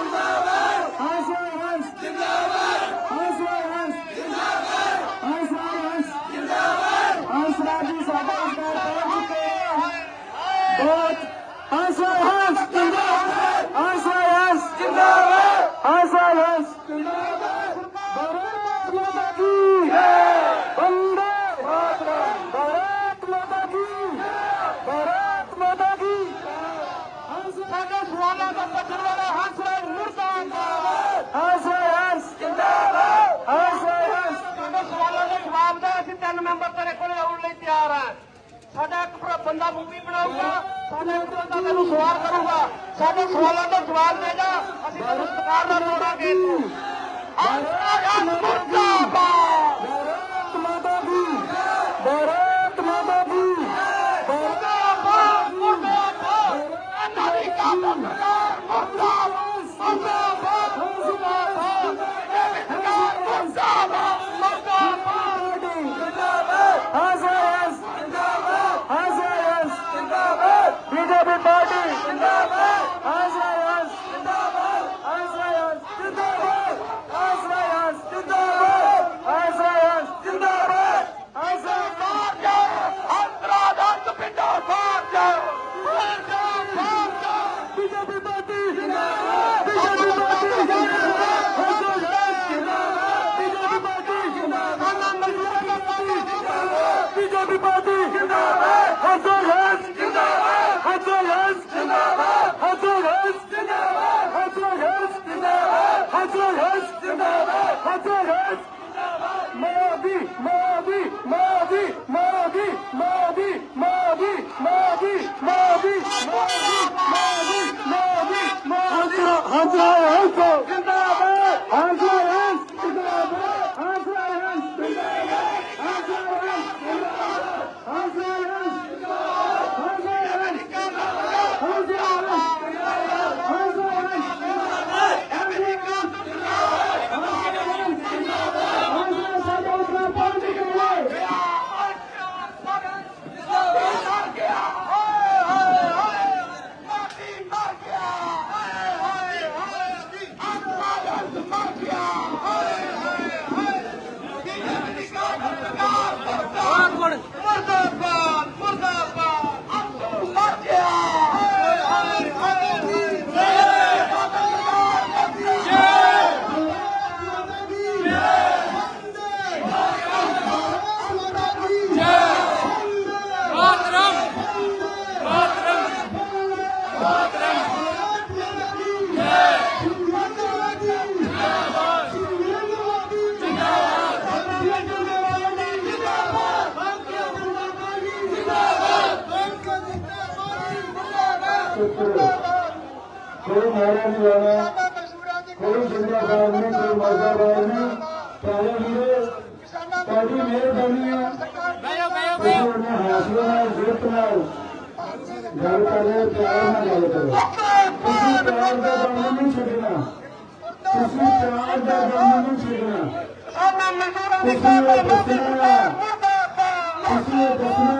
Come. ਸਾਡਾ ਇੱਕ ਭਰਾ ਬੰਦਾ ਮੂਵੀ ਬਣਾਊਗਾ, ਸਾਡਾ ਇੱਕ ਬੰਦਾ ਤੈਨੂੰ ਸਵਾਲ ਕਰੂਗਾ। ਸਾਡੇ ਸਵਾਲਾਂ ਦੇ ਜਵਾਬ ਦੇ ਜਾ, ਅਸੀਂ ਤੈਨੂੰ ਸਰਕਾਰ ਨਾਲ ਜੋੜਾਂਗੇ ਤੂੰ ਆਹ ਮੁਰਦਾਬਾਦ! Hazırız! Hazırız! ਕੋਈ ਮਾਰਿਆ ਨਹੀਂ ਜਾਣਾ ਕੋਈ ਦੁਨੀਆ ਬਾਹਰ ਨਹੀਂ ਕੋਈ ਮਰਦਾ ਬਾਹਰ ਨਹੀਂ। ਸਾਰੇ ਵੀਰੇ ਤੁਹਾਡੀ ਮਿਹਰਬਾਨੀ ਹੈ ਬਈਓ ਬਈਓ ਹਾਸਲੇ ਨਾਲ ਜ਼ੋਰ ਨਾਲ ਗੱਲ ਕਰ ਰਹੇ ਪਿਆਰ ਨਾਲ ਗੱਲ ਕਰੋ ਤੁਸੀਂ ਪਿਆਰ ਦਾ ਦਾਣਾ ਨਹੀਂ ਛੱਡਣਾ। ਤੁਸੀਂ ਪਿਆਰ ਦਾ ਦਾਣਾ ਨਹੀਂ ਛੱਡਣਾ। ਤੁਸੀਂ ਇਹ ਦੱਸਣਾ। ਤੁਸੀਂ ਇਹ ਦੱਸਣਾ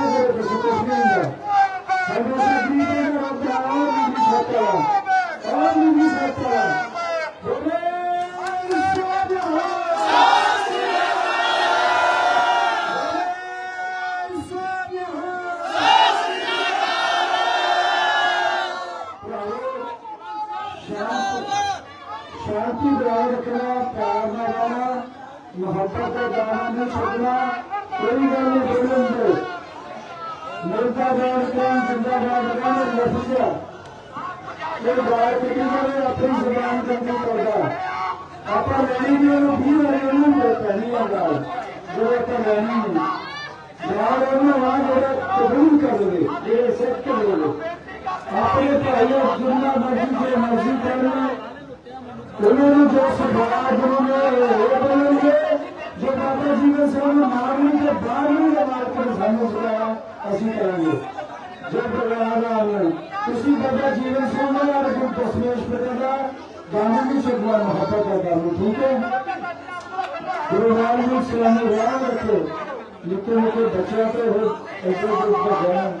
ਕੋਈ ਗੱਲ ਨਹੀਂ ਬੋਲਣ ਦੇ ਮਿਲਦਾ ਜਿੰਦਾਬਾਦ ਰਹਿਣਾ ਲਫ਼ਜ਼ਾ ਇਹ ਬਾਤ ਕੀ ਕਰੇ ਆਪਣੀ ਜ਼ੁਬਾਨ ਤੇ ਕਰਦਾ ਆਪਾਂ ਲੈਣੀ ਵੀ ਉਹਨੂੰ ਵੀ ਵਾਰੀ ਉਹਨੂੰ ਕਹਿਣੀ ਆ ਗੱਲ ਜੋ ਆਪਾਂ ਲੈਣੀ ਨਹੀਂ ਯਾਰ ਉਹਨੂੰ ਆ ਜਿਹੜਾ ਕਬੂਲ ਕਰ ਲਵੇ ਜਿਹੜੇ ਸੱਚ ਕਰ ਲਵੇ ਆਪਣੇ ਭਾਈਆਂ ਜਿੰਨਾ ਮਰਜ਼ੀ ਜੇ ਮਰਜ਼ੀ ਕਰਨਾ ਉਹਨਾਂ ਨੂੰ ਜੋ ਸਰਦਾਰ ਬਣੋਗੇ ਜੋ ਬਾਬਾ ਸਾਨੂੰ ਮਾਰਨੇ ਤੇ ਬਾਹਰ ਦੇ ਮਾਰ ਕੇ ਸਾਨੂੰ ਸੁਣਾਇਆ, ਅਸੀਂ ਕਰਾਂਗੇ। ਜੋ ਪ੍ਰਵਾਨ ਨਾਲ ਤੁਸੀਂ ਬਾਬਾ ਜੀਵਨ ਸਿੰਘ ਨਾਲ ਗੁਰੂ ਦਸਮੇਸ਼ ਦਾ ਗਾਣਾ ਨਹੀਂ ਛੱਡਣਾ ਮੁਹੱਬਤ ਦਾ ਕੰਮ, ਠੀਕ ਹੈ? ਗੁਰੂ ਨਾਨਕ ਜੀ ਸਲਾਮੀ ਰਾਹ ਰੱਖੋ। ਨਿੱਕੇ ਨਿੱਕੇ ਬੱਚਿਆਂ ਤੇ ਹੋ ਇੱਕ ਦੂਜੇ ਦਾ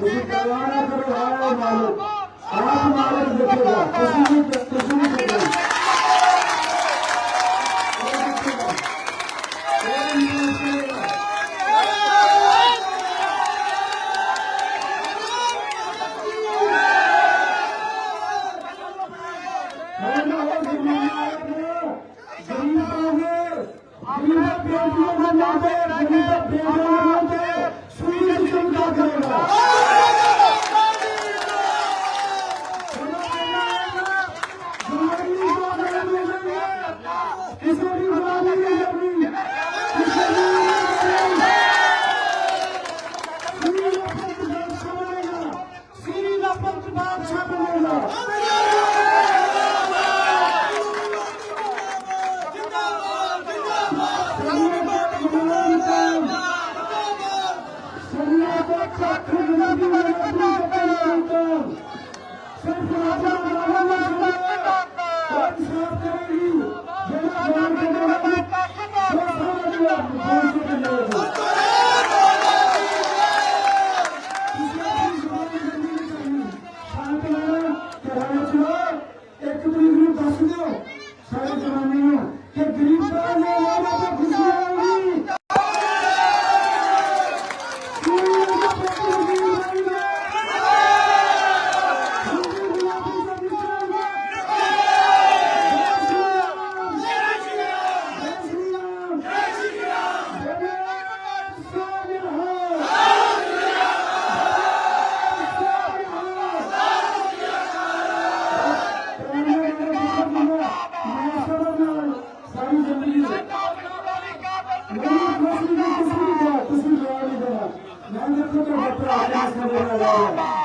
ਤੁਸੀਂ ਕਰਵਾਣਾ ਕਰੋ ਹਾਏ ਮਾਲਕ। ਆਪ ਮਾਲਕ ਦੇਖੇਗਾ ਤੁਸੀਂ ਵੀ ਤੁਸੀਂ ਵੀ ਕਰੋ ਇੱਕ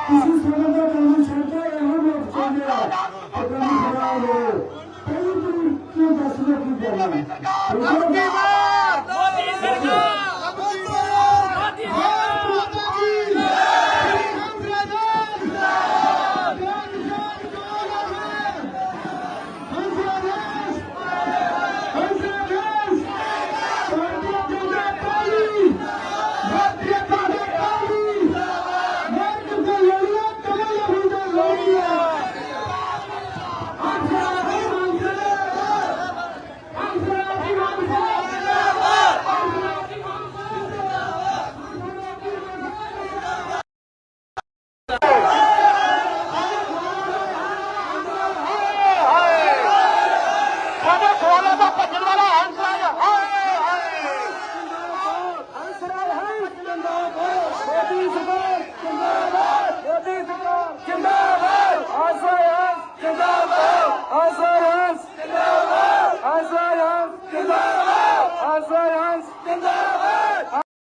কিছু সমস্যা কর্মী সরকার এমন চলে আগামী ধরা হলো তাই তুমি কেউ কাছে কি বলেন